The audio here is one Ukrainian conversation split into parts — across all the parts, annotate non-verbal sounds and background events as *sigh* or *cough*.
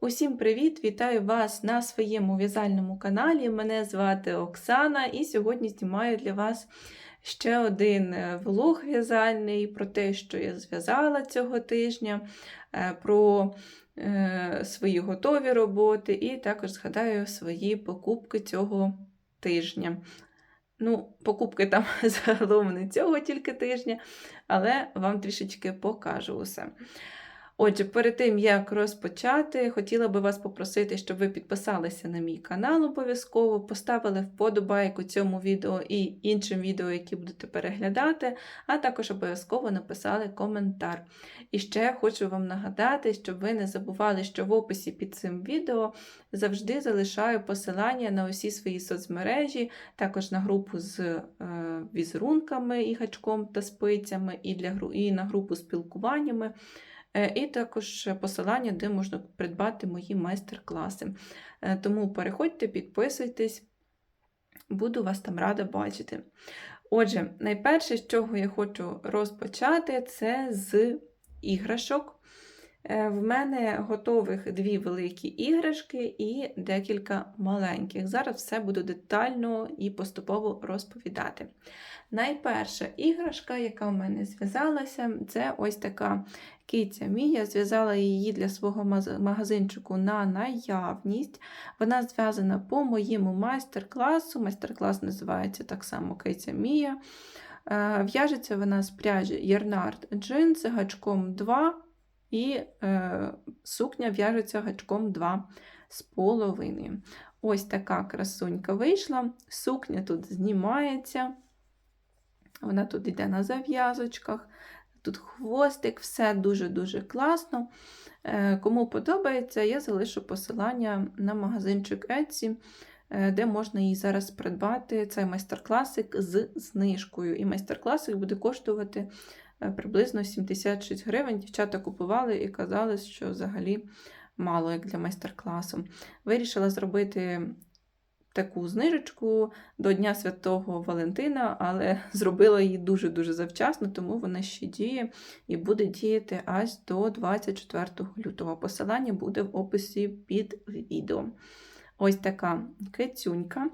Усім привіт! Вітаю вас на своєму в'язальному каналі. Мене звати Оксана, і сьогодні знімаю для вас ще один е, влог в'язальний про те, що я зв'язала цього тижня, е, про е, свої готові роботи, і також згадаю свої покупки цього тижня. Ну, покупки там *laughs* загалом не цього тільки тижня, але вам трішечки покажу усе. Отже, перед тим як розпочати, хотіла би вас попросити, щоб ви підписалися на мій канал обов'язково, поставили вподобайку цьому відео і іншим відео, які будете переглядати, а також обов'язково написали коментар. І ще хочу вам нагадати, щоб ви не забували, що в описі під цим відео завжди залишаю посилання на усі свої соцмережі, також на групу з е, візерунками і гачком та спицями, і, для, і на групу з спілкуваннями. Е, І також посилання, де можна придбати мої майстер-класи. Е, Тому переходьте, підписуйтесь, буду вас там рада бачити. Отже, найперше, з чого я хочу розпочати, це з іграшок. Е, В мене готових дві великі іграшки і декілька маленьких. Зараз все буду детально і поступово розповідати. Найперша іграшка, яка в мене зв'язалася, це ось така киця Мія. Зв'язала її для свого магазинчику на наявність. Вона зв'язана по моєму майстер-класу. Майстер-клас називається так само Киця Мія. Е, В'яжеться вона з пряжі Ярнард Джинс гачком 2 і е, сукня в'яжеться гачком 2 з половиною. Ось така красунька вийшла. Сукня тут знімається. Вона тут йде на зав'язочках, тут хвостик, все дуже-дуже класно. Е, Кому подобається, я залишу посилання на магазинчик Etsy, е, де можна її зараз придбати. Цей майстер-класик з знижкою. І майстер-класик буде коштувати приблизно 76 гривень. Дівчата купували і казали, що взагалі мало як для майстер-класу. Вирішила зробити таку знижечку до Дня Святого Валентина, але *laughs* зробила її дуже-дуже завчасно, тому вона ще діє і буде діяти аж до 24 лютого. Посилання буде в описі під відео. Ось така кицюнька.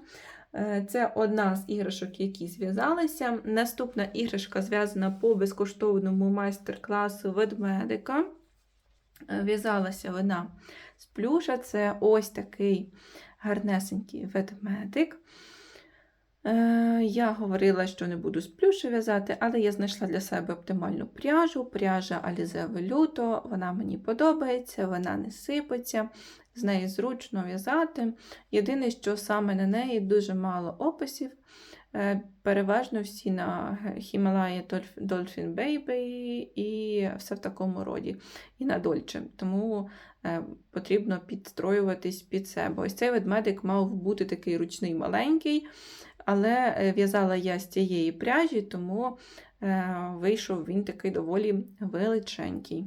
Е, Це одна з іграшок, які зв'язалися. Наступна іграшка зв'язана по безкоштовному майстер-класу ведмедика. Е, В'язалася вона з плюша. Це ось такий гарнесенький ведмедик. Е, Я говорила, що не буду з плюшу в'язати, але я знайшла для себе оптимальну пряжу. Пряжа Alize Veluto. Вона мені подобається, вона не сипеться, з неї зручно в'язати. Єдине, що саме на неї дуже мало описів. Е, Переважно всі на Himalaya Dolphin Baby і все в такому роді, і на Dolce. Тому е, потрібно підстроюватись під себе. Ось цей ведмедик мав бути такий ручний маленький, але е, в'язала я з цієї пряжі, тому вийшов він такий доволі величенький.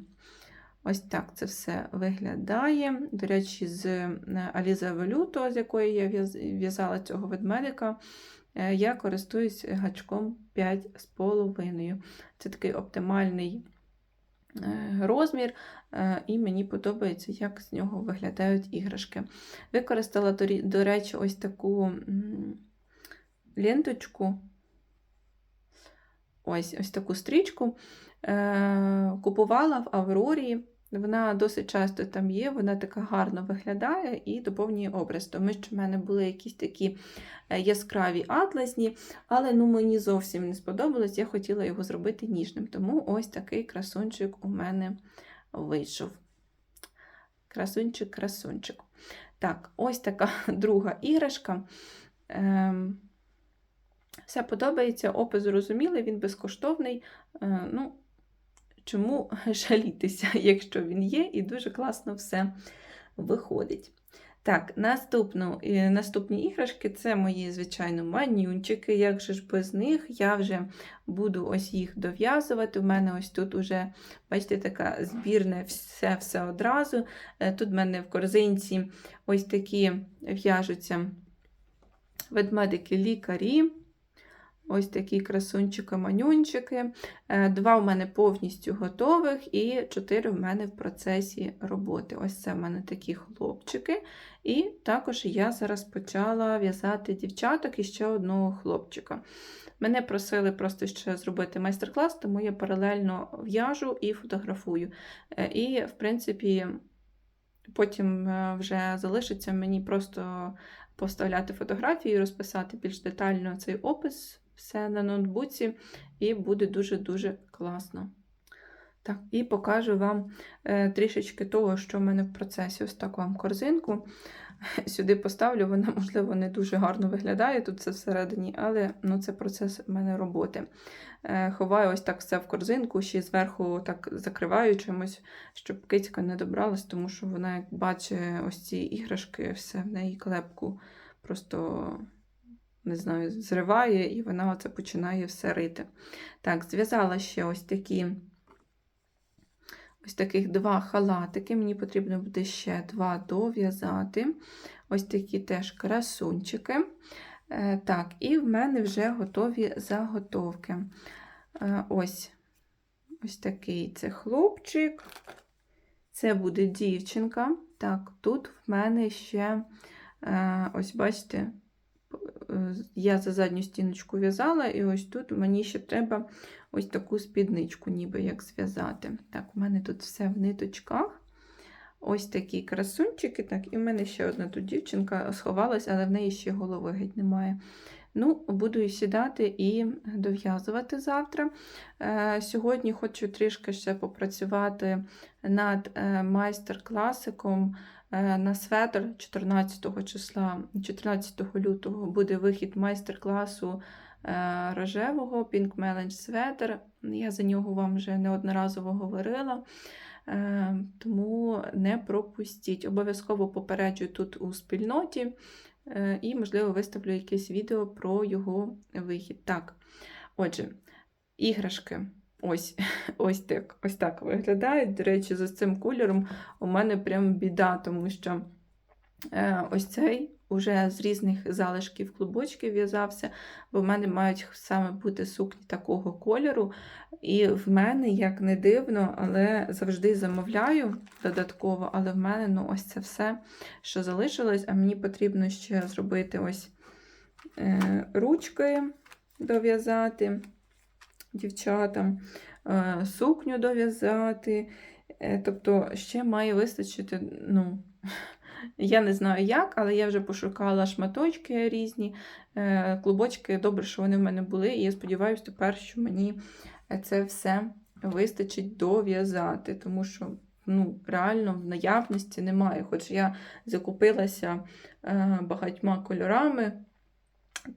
Ось так це все виглядає. До речі, з Alize Veluto, з якої я в'язала цього ведмедика, е, я користуюсь гачком 5,5. Це такий оптимальний е, розмір, е, і мені подобається, як з нього виглядають іграшки. Використала, до речі, ось таку ленточку. Ось, ось таку стрічку. Е, Купувала в Аврорі. Вона досить часто там є, вона така гарно виглядає і доповнює образ, тому що в мене були якісь такі е, яскраві атласні, але ну, мені зовсім не сподобалось, я хотіла його зробити ніжним. Тому ось такий красунчик у мене вийшов. Красунчик, красунчик. Так, ось така *laughs* друга іграшка. Ем, все подобається, опис зрозумілий, він безкоштовний. Е, ну, чому *laughs* жалітися, якщо він є, і дуже класно все виходить. Так, наступну, наступні іграшки це мої, звичайно, манюнчики. Як же ж без них? Я вже буду ось їх дов'язувати. У мене ось тут уже, бачите, така збірне все-все одразу. Е, Тут в мене в корзинці ось такі в'яжуться ведмедики-лікарі. Ось такі красунчики-манюнчики. Е, Два в мене повністю готових, і чотири в мене в процесі роботи. Ось це в мене такі хлопчики. І також я зараз почала в'язати дівчаток і ще одного хлопчика. Мене просили просто ще зробити майстер-клас, тому я паралельно в'яжу і фотографую. Е, І, в принципі, потім е, вже залишиться мені просто поставляти фотографії, розписати більш детально цей опис, все на ноутбуці, і буде дуже-дуже класно. Так, і покажу вам е, трішечки того, що в мене в процесі. Ось так вам корзинку. *laughs* Сюди поставлю, вона, можливо, не дуже гарно виглядає тут це всередині, але ну, це процес в мене роботи. Е, ховаю ось так все в корзинку, ще зверху так закриваю чимось, щоб кицька не добралась, тому що вона, як бачить ось ці іграшки, все в неї клепку просто. Не знаю, зриває, і вона оце починає все рити. Так, зв'язала ще ось такі ось таких два халатики. Мені потрібно буде ще два дов'язати. Ось такі теж красунчики. Е, Так, і в мене вже готові заготовки. Е, Ось ось такий це хлопчик. Це буде дівчинка. Так, тут в мене ще, е, ось бачите, я за задню стіночку в'язала, і ось тут мені ще треба ось таку спідничку, ніби як зв'язати. Так, у мене тут все в ниточках. Ось такі красунчики. Так, і в мене ще одна тут дівчинка сховалась, але в неї ще голови геть немає. Ну, буду сідати і дов'язувати завтра. Е, Сьогодні хочу трішки ще попрацювати над е, майстер-класиком на светр 14 числа, 14 лютого буде вихід майстер-класу е, рожевого Pink Melange Sweater. Я за нього вам вже неодноразово говорила. Е, Тому не пропустіть. Обов'язково попереджу тут у спільноті, е, і, можливо, виставлю якесь відео про його вихід. Так, отже, іграшки. Ось *laughs* ось так ось так виглядають. До речі, за цим кольором у мене прям біда, тому що е, ось цей уже з різних залишків клубочків в'язався, бо в мене мають саме бути сукні такого кольору. І в мене, як не дивно, але завжди замовляю додатково, але в мене ну, ось це все, що залишилось, а мені потрібно ще зробити ось е, ручки дов'язати дівчатам, е, сукню дов'язати. Е, тобто ще має вистачити, ну, *laughs* я не знаю як, але я вже пошукала шматочки різні, е, клубочки. Добре, що вони в мене були, і я сподіваюся тепер, що мені це все вистачить дов'язати, тому що ну, реально в наявності немає. Хоч я закупилася багатьма кольорами,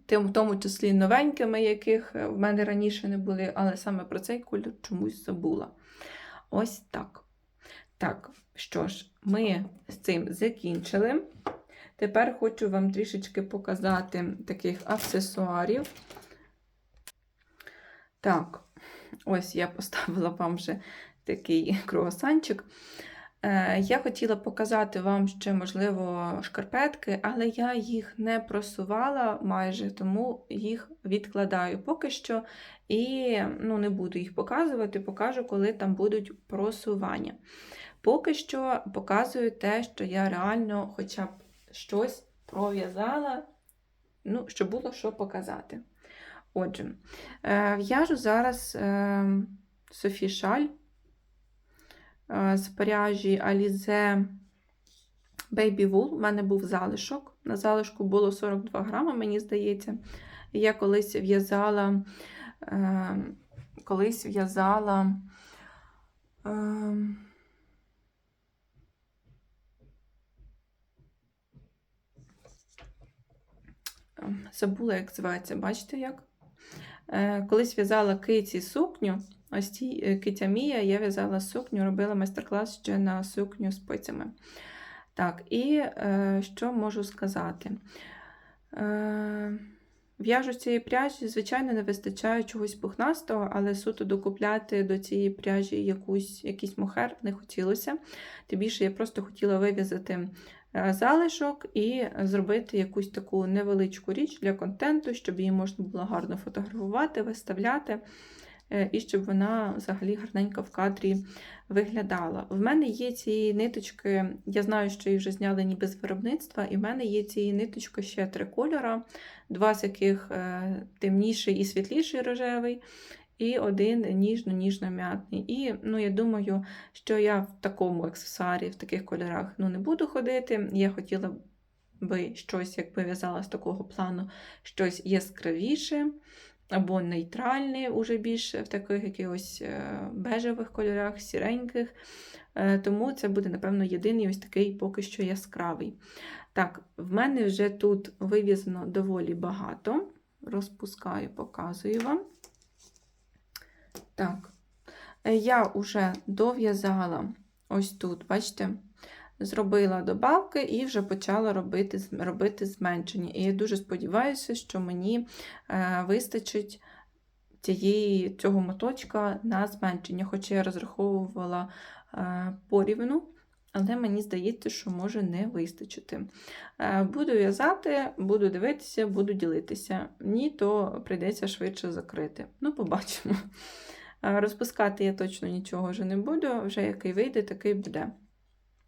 тим, в тому числі новенькими, яких в мене раніше не були, але саме про цей кольор чомусь забула. Ось так. Так, що ж, ми з цим закінчили. Тепер хочу вам трішечки показати таких аксесуарів. Так, ось я *laughs* поставила вам вже такий круасанчик. Е, Я хотіла показати вам ще, можливо, шкарпетки, але я їх не просувала майже, тому їх відкладаю поки що. І ну, не буду їх показувати, покажу, коли там будуть просування. Поки що показую те, що я реально хоча б щось пров'язала, ну, щоб було що показати. Отже, е, в'яжу зараз е, Софі Шаль з пряжі Alize Baby Wool. У мене був залишок. На залишку було 42 грами, мені здається. Я колись в'язала, колись в'язала. Забула, як зветься, бачите як? Е, колись в'язала киці сукню, ось цій е, Мія, я в'язала сукню, робила майстер-клас ще на сукню з пицями. Так, і е, що можу сказати? Е, В'яжу цієї пряжі, звичайно, не вистачає чогось пухнастого, але суто докупляти до цієї пряжі якусь, якийсь мохер не хотілося. Тим більше я просто хотіла вив'язати е, залишок і зробити якусь таку невеличку річ для контенту, щоб її можна було гарно фотографувати, виставляти, і щоб вона взагалі гарненько в кадрі виглядала. В мене є ці ниточки, я знаю, що її вже зняли ніби з виробництва, і в мене є ці ниточки ще три кольора, два з яких е, темніший і світліший рожевий. І один ніжно-ніжно-м'ятний. І ну, я думаю, що я в такому аксесуарі, в таких кольорах ну, не буду ходити. Я хотіла би щось, якби в'язала з такого плану, щось яскравіше або нейтральне, уже більше в таких якихось е, бежевих кольорах, сіреньких. Е, Тому це буде, напевно, єдиний ось такий поки що яскравий. Так, в мене вже тут вив'язано доволі багато. Розпускаю, показую вам. Так, е, я вже дов'язала ось тут, бачите, зробила добавки і вже почала робити робити зменшення. І я дуже сподіваюся, що мені е, вистачить цієї, цього моточка на зменшення, хоча я розраховувала е, порівну. Але мені здається, що може не вистачити. Е, буду в'язати, буду дивитися, буду ділитися. Ні, то прийдеться швидше закрити. Ну, побачимо. Розпускати я точно нічого вже не буду, вже який вийде, такий буде.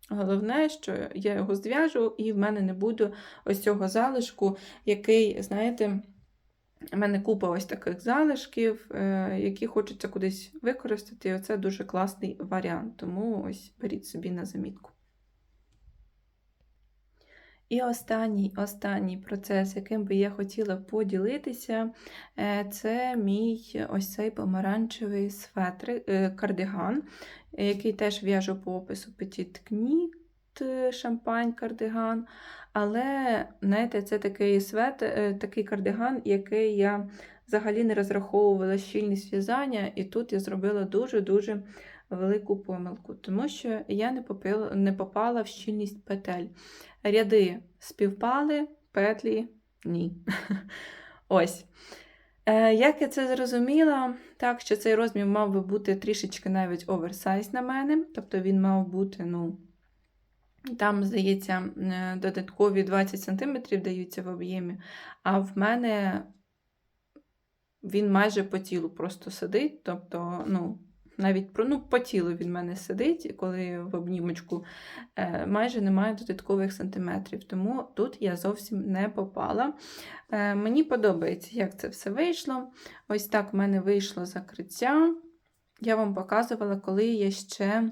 Головне, що я його зв'яжу, і в мене не буде ось цього залишку, який, знаєте, в мене купа ось таких залишків, е, які хочеться кудись використати. І оце дуже класний варіант. Тому ось беріть собі на замітку. І останній останній процес, яким би я хотіла поділитися, е, це мій ось цей помаранчевий светр, е, кардиган, який теж в'яжу по опису Petit Knit, шампань кардиган. Але, знаєте, це такий свет, е, такий кардиган, який я взагалі не розраховувала щільність в'язання, і тут я зробила дуже-дуже велику помилку, тому що я не попила, не попала в щільність петель. Ряди співпали, петлі ні. *laughs* Ось. Е, Як я це зрозуміла, так що цей розмір мав би бути трішечки навіть оверсайз на мене, тобто він мав бути, ну, там, здається, е, додаткові 20 см даються в об'ємі, а в мене він майже по тілу просто сидить. Тобто, ну, навіть ну, по тілу він мене сидить, коли в обнімочку е, майже немає додаткових сантиметрів. Тому тут я зовсім не попала. Е, Мені подобається, як це все вийшло. Ось так в мене вийшло закриття. Я вам показувала, коли я ще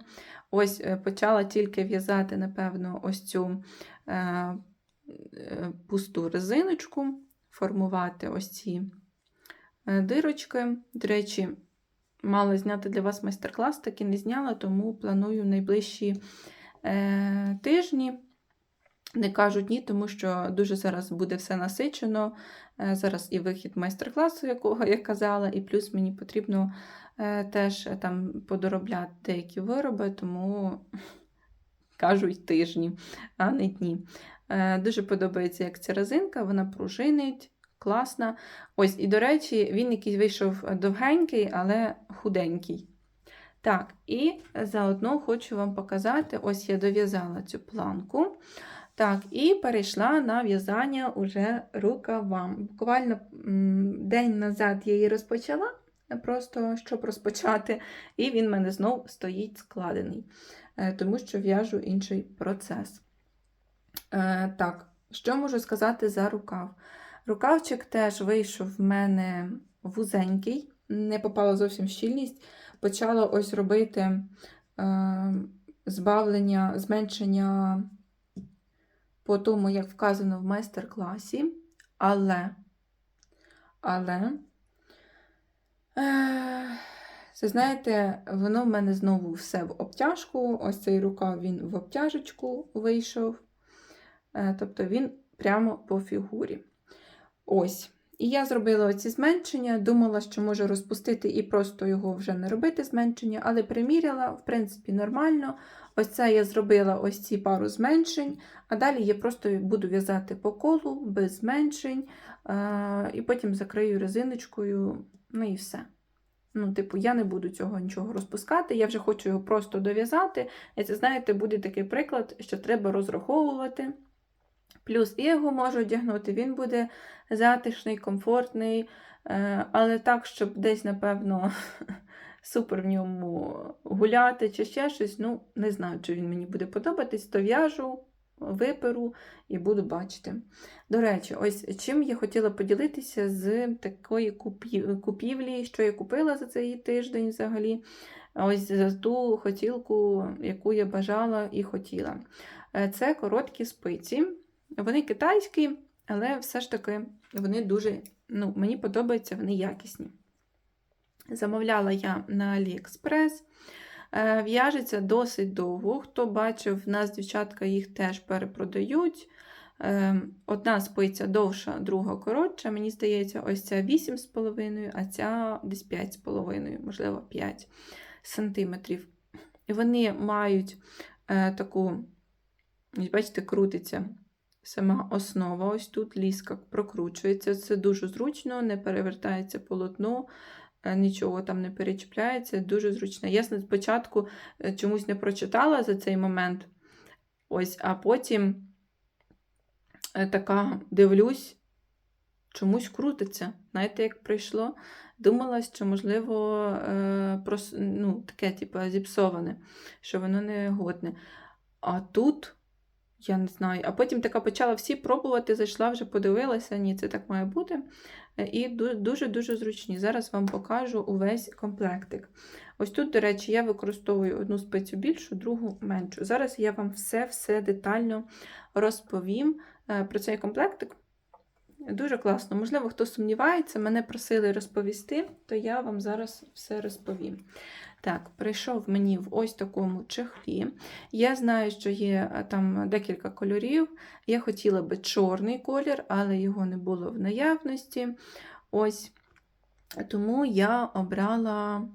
ось е, почала тільки в'язати, напевно, ось цю пусту резиночку, формувати ось ці дирочки. До речі, мала зняти для вас майстер-клас, так і не зняла, тому планую найближчі е, тижні. Не кажуть ні, тому що дуже зараз буде все насичено. Е, зараз і вихід майстер-класу, якого я казала, і плюс мені потрібно е, теж там подоробляти деякі вироби, тому *laughs* кажуть тижні, а не дні. Е, Дуже подобається, як ця резинка, вона пружинить, класна. Ось, і, до речі, він якийсь вийшов довгенький, але худенький. Так, і заодно хочу вам показати: ось я дов'язала цю планку. Так, і перейшла на в'язання уже рукавам. Буквально день назад я її розпочала, просто щоб розпочати, і він в мене знов стоїть складений, е, тому що в'яжу інший процес. Е, Так, що можу сказати за рукав? Рукавчик теж вийшов в мене вузенький, не попала зовсім щільність. Почала ось робити е, збавлення, зменшення по тому, як вказано в майстер-класі. Але, але, е, це знаєте, воно в мене знову все в обтяжку. Ось цей рукав він в обтяжечку вийшов. Е, тобто він прямо по фігурі. Ось. І я зробила оці зменшення, думала, що можу розпустити і просто його вже не робити зменшення, але приміряла, в принципі, нормально. Ось це я зробила ось ці пару зменшень, а далі я просто буду в'язати по колу, без зменшень, е, і потім закрию резиночкою, ну і все. Ну, типу, я не буду цього нічого розпускати, я вже хочу його просто дов'язати. І це, знаєте, буде такий приклад, що треба розраховувати. Плюс і його можу одягнути, він буде затишний, комфортний, е, але так, щоб десь, напевно, *laughs* супер в ньому гуляти чи ще щось. Ну, не знаю, чи він мені буде подобатись, то в'яжу, виперу і буду бачити. До речі, ось чим я хотіла поділитися з такої купівлі, що я купила за цей тиждень взагалі. Ось за ту хотілку, яку я бажала і хотіла. Е, Це короткі спиці. Вони китайські, але все ж таки вони дуже, ну, мені подобаються, вони якісні. Замовляла я на AliExpress. Е, В'яжеться досить довго. Хто бачив, в нас дівчатка їх теж перепродають. Е, Одна спиця довша, друга коротша. Мені здається, ось ця 8,5, а ця десь 5,5, можливо, 5 сантиметрів. Вони мають е, таку, бачите, крутиться сама основа. Ось тут ліска прокручується. Це дуже зручно, не перевертається полотно, е, нічого там не перечіпляється, дуже зручно. Я спочатку е, чомусь не прочитала за цей момент, ось, а потім е, така дивлюсь, чомусь крутиться. Знаєте, як прийшло? Думала, що, можливо, прос- ну, таке, типу, зіпсоване, що воно не годне. А тут, я не знаю, а потім така почала всі пробувати, зайшла, вже подивилася, ні, це так має бути. Е, І дуже-дуже зручні. Зараз вам покажу увесь комплектик. Ось тут, до речі, я використовую одну спицю більшу, другу меншу. Зараз я вам все-все детально розповім е, про цей комплектик. Дуже класно. Можливо, хто сумнівається, мене просили розповісти, то я вам зараз все розповім. Так, прийшов мені в ось такому чехлі. Я знаю, що є е, там декілька кольорів. Я хотіла би чорний колір, але його не було в наявності. Ось. Тому я обрала.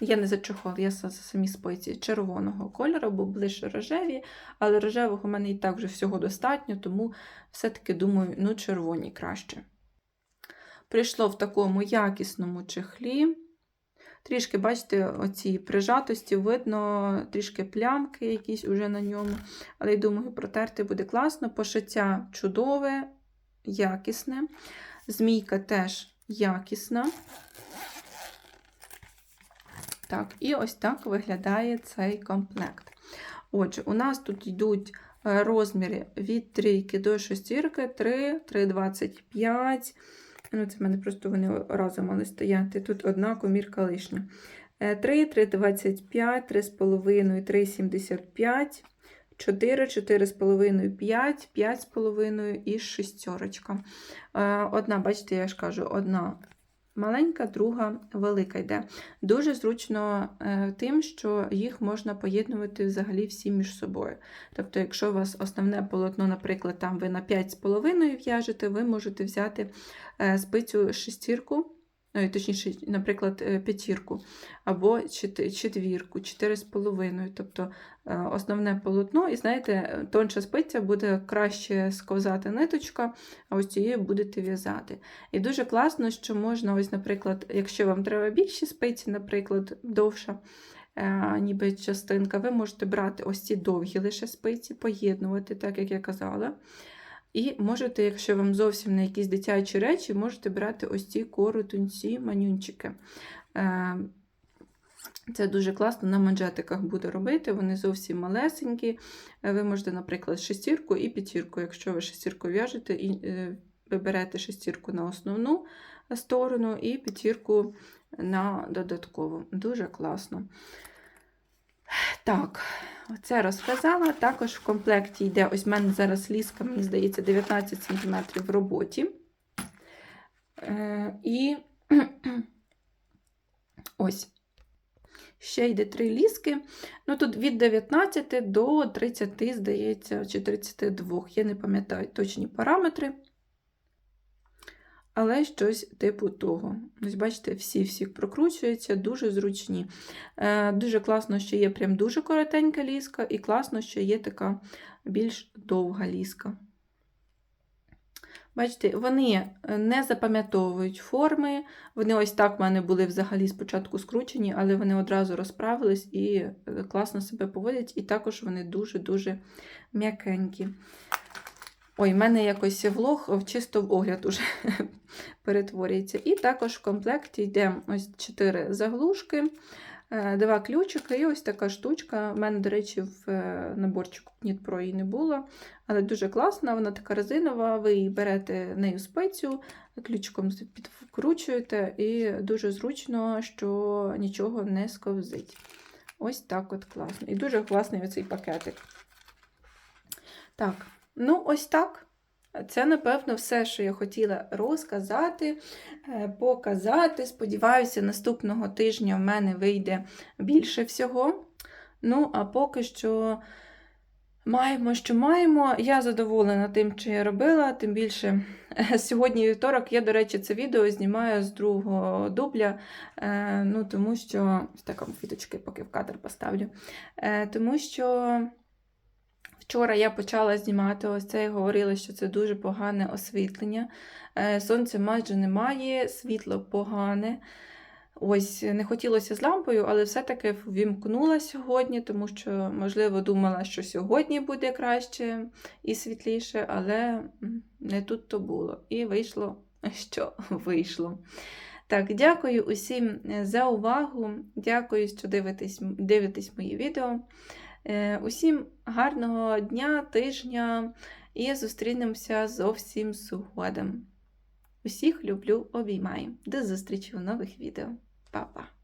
Я не за чохол, я за самі спиці червоного кольору, бо ближче рожеві, але рожевого в мене і так вже всього достатньо, тому все-таки думаю, ну, червоні краще. Прийшло в такому якісному чехлі. Трішки, бачите, оці прижатості, видно, трішки плямки якісь уже на ньому. Але я думаю, протерти буде класно. Пошиття чудове, якісне. Змійка теж якісна. Так, і ось так виглядає цей комплект. Отже, у нас тут йдуть е, розміри від 3 до 6, 3, 3,25. Ну, це в мене просто вони разом мали стояти. Тут одна комірка лишня. Е, 3, 3,25, 3,5, 3,75, 4, 4,5, 5, 5,5 і шістерочка. Е, Одна, бачите, я ж кажу, одна маленька, друга велика йде. Дуже зручно е, тим, що їх можна поєднувати взагалі всі між собою. Тобто, якщо у вас основне полотно, наприклад, там ви на 5,5 в'яжете, ви можете взяти е, спицю шестірку, точніше, наприклад, е, п'ятірку, або чет- четвірку, 4,5. Тобто е, основне полотно, і знаєте, тонша спиця буде краще сковзати ниточка, а ось цією будете в'язати. І дуже класно, що можна, ось, наприклад, якщо вам треба більші спиці, наприклад, довша, е, ніби частинка, ви можете брати ось ці довгі лише спиці, поєднувати, так як я казала. І можете, якщо вам зовсім не якісь дитячі речі, можете брати ось ці коротунці, манюнчики. Е, Це дуже класно на манжетиках буде робити, вони зовсім малесенькі. Е, Ви можете, наприклад, шестірку і п'ятірку. Якщо ви шестірку в'яжете, і е, ви берете шестірку на основну сторону і п'ятірку на додаткову. Дуже класно. Так, це розказала. Також в комплекті йде, ось в мене зараз ліска, мені здається, 19 см в роботі. Е, і *clears throat* ось. Ще йде три ліски. Ну, тут від 19 до 30, здається, чи 32. Я не пам'ятаю точні параметри. Але щось типу того. Ось бачите, всі-всі прокручуються, дуже зручні. Е, Дуже класно, що є прям дуже коротенька ліска, і класно, що є така більш довга ліска. Бачите, вони е, не запам'ятовують форми. Вони ось так в мене були взагалі спочатку скручені, але вони одразу розправились і е, класно себе поводять, і також вони дуже-дуже м'якенькі. Ой, в мене якось влог в чисто в огляд уже *laughs* перетворюється. І також в комплекті йде ось 4 заглушки, е, два ключики і ось така штучка. У мене, до речі, в е, наборчику Knit її не було, але дуже класна, вона така резинова, ви її берете нею спецію, ключиком підкручуєте, і дуже зручно, що нічого не сковзить. Ось так от класно. І дуже класний оцей пакетик. Так, ну ось так. Це, напевно, все, що я хотіла розказати, е, показати. Сподіваюся, наступного тижня в мене вийде більше всього. Ну, а поки що маємо, що маємо. Я задоволена тим, що я робила, тим більше сьогодні вівторок, я, до речі, це відео знімаю з другого дубля, е, ну, тому що так вам квіточки, поки в кадр поставлю. Е, Тому що. Вчора я почала знімати ось це і говорила, що це дуже погане освітлення. Е, Сонця майже немає, світло погане. Ось, не хотілося з лампою, але все-таки ввімкнула сьогодні, тому що, можливо, думала, що сьогодні буде краще і світліше, але не тут то було. І вийшло, *laughs* що вийшло. Так, дякую усім е, за увагу. Дякую, що дивитесь, дивитесь мої відео. Е, Усім гарного дня, тижня і зустрінемося зовсім згодом. Усіх люблю, обіймаю. До зустрічі у нових відео. Па-па!